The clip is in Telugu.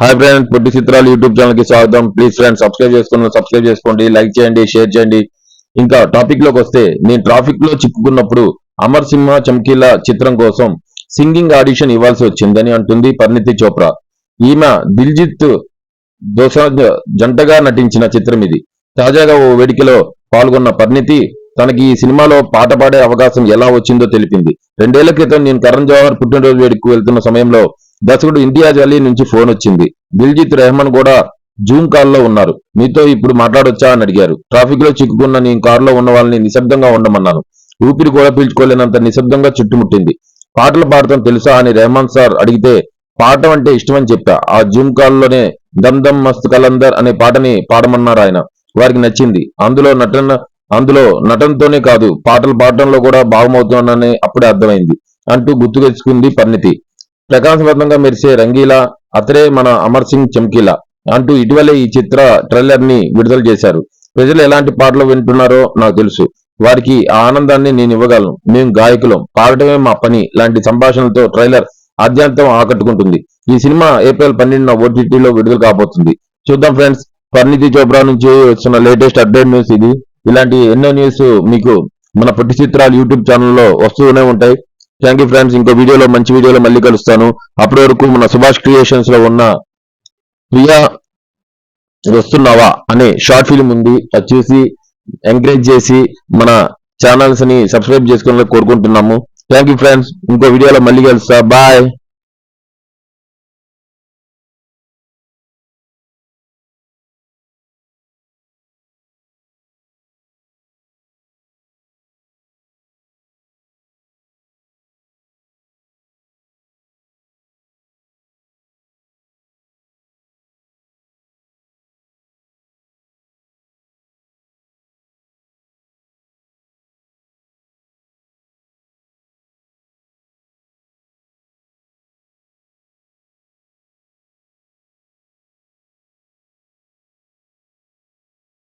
హాయ్ ఫ్రెండ్స్ పొట్టి చిత్రాలు యూట్యూబ్ ఛానల్కి స్వాగతం. ప్లీజ్ ఫ్రెండ్స్ సబ్స్క్రైబ్ చేసుకున్న సబ్స్క్రైబ్ చేసుకోండి లైక్ చేయండి షేర్ చేయండి. ఇంకా టాపిక్లోకి వస్తే నేను ట్రాఫిక్లో చిక్కుకున్నప్పుడు అమర్ సింహ చమ్కీల చిత్రం కోసం సింగింగ్ ఆడిషన్ ఇవ్వాల్సి వచ్చిందని అంటుంది పరిణితి చోప్రా. ఈమె దిల్జిత్ దోసాజ్ జంటగా నటించిన చిత్రం ఇది. తాజాగా ఓ వేడుకలో పాల్గొన్న పరిణితి తనకి ఈ సినిమాలో పాట పాడే అవకాశం ఎలా వచ్చిందో తెలిపింది. రెండేళ్ళ క్రితం నేను కరణ్ జవహర్ పుట్టినరోజు వేడికి వెళ్తున్న సమయంలో దర్శకుడు ఇంతియాజ్ అలీ నుంచి ఫోన్ వచ్చింది. దిల్జిత్ రెహమాన్ కూడా జూమ్ కాల్లో ఉన్నారు. మీతో ఇప్పుడు మాట్లాడొచ్చా అని అడిగారు. ట్రాఫిక్లో చిక్కుకున్న నేను కారులో ఉన్న వాళ్ళని నిశ్శబ్దంగా ఉండమన్నాను. ఊపిరి కూడా పీల్చుకోలేనంత నిశ్శబ్దంగా చుట్టుముట్టింది. పాటలు పాడటం తెలుసా అని రెహమాన్ సార్ అడిగితే పాడటం అంటే ఇష్టమని చెప్పా ఆ జూమ్ కాల్లోనే దమ్ దమ్ మస్త్ కలందర్ అనే పాటని పాడమన్నారు ఆయన. వారికి నచ్చింది. అందులో నటన అందులో నటనతోనే కాదు పాటలు పాడటంలో కూడా భాగమవుతున్నానని అప్పుడే అర్థమైంది అంటూ గుర్తు తెచ్చుకుంది పరిణితి. ప్రకాశవంతంగా మెరిసే రంగీలా అతడే మన అమర్ సింగ్ చమ్కీలా అంటూ ఇటీవలే ఈ చిత్ర ట్రైలర్ని విడుదల చేశారు. ప్రజలు ఎలాంటి పాటలు వింటున్నారో నాకు తెలుసు. వారికి ఆ ఆనందాన్ని నేను ఇవ్వగలను. మేము గాయకులం. పాడటమే మా పని. లాంటి సంభాషణలతో ట్రైలర్ ఆద్యాంతం ఆకట్టుకుంటుంది. ఈ సినిమా ఏప్రిల్ పన్నెండున ఓటీటీలో విడుదల కాబోతుంది. చూద్దాం ఫ్రెండ్స్. పరిణితి చోప్రా నుంచి వచ్చిన లేటెస్ట్ అప్డేట్ న్యూస్ ఇది. ఇలాంటి ఎన్నో న్యూస్ మీకు మన పొట్టి చిత్రాలు యూట్యూబ్ ఛానల్లో వస్తూనే ఉంటాయి. థ్యాంక్ యూ ఫ్రెండ్స్ ఇంకో వీడియోలో మంచి వీడియోలో మళ్ళీ కలుస్తాను. అప్పటి వరకు మన సుభాష్ క్రియేషన్స్లో ఉన్న ప్రియా వస్తున్నావా అనే షార్ట్ ఫిలిం ఉంది. అది చూసి ఎంకరేజ్ చేసి మన ఛానల్స్ని సబ్స్క్రైబ్ చేసుకోవాలని కోరుకుంటున్నాము. థ్యాంక్ యూ ఫ్రెండ్స్ ఇంకో వీడియోలో మళ్ళీ కలుస్తా. బాయ్